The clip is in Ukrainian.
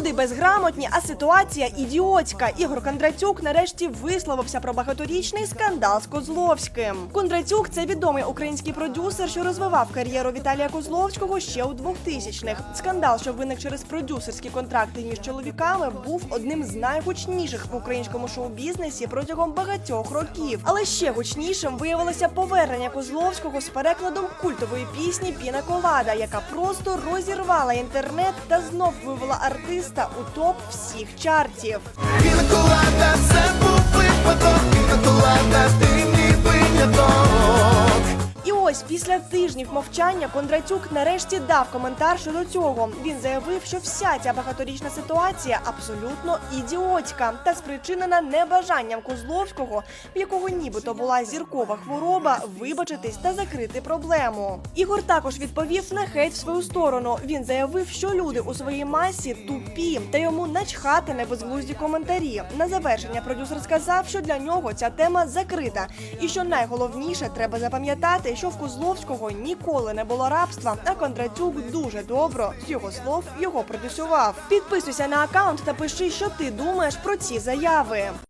Люди безграмотні, а ситуація ідіотська. Ігор Кондратюк нарешті висловився про багаторічний скандал з Козловським. Кондратюк це відомий український продюсер, що розвивав кар'єру Віталія Козловського ще у 2000-х. Скандал, що виник через продюсерські контракти між чоловіками, був одним з найгучніших в українському шоу-бізнесі протягом багатьох років. Але ще гучнішим виявилося повернення Козловського з перекладом культової пісні Піна Колада, яка просто розірвала інтернет та знов вивела артиста у топ всіх чартів. Пінаколада, це ось після тижнів мовчання Кондратюк нарешті дав коментар щодо цього. Він заявив, що вся ця багаторічна ситуація абсолютно ідіотська та спричинена небажанням Козловського, в якого нібито була зіркова хвороба, вибачитись та закрити проблему. Ігор також відповів на хейт в свою сторону. Він заявив, що люди у своїй масі тупі, та йому начхати на безглузді коментарі. На завершення продюсер сказав, що для нього ця тема закрита, і що найголовніше треба запам'ятати, що в Козловського ніколи не було рабства, а Кондратюк дуже добре з його слов його продюсував. Підписуйся на аккаунт та пиши, що ти думаєш про ці заяви.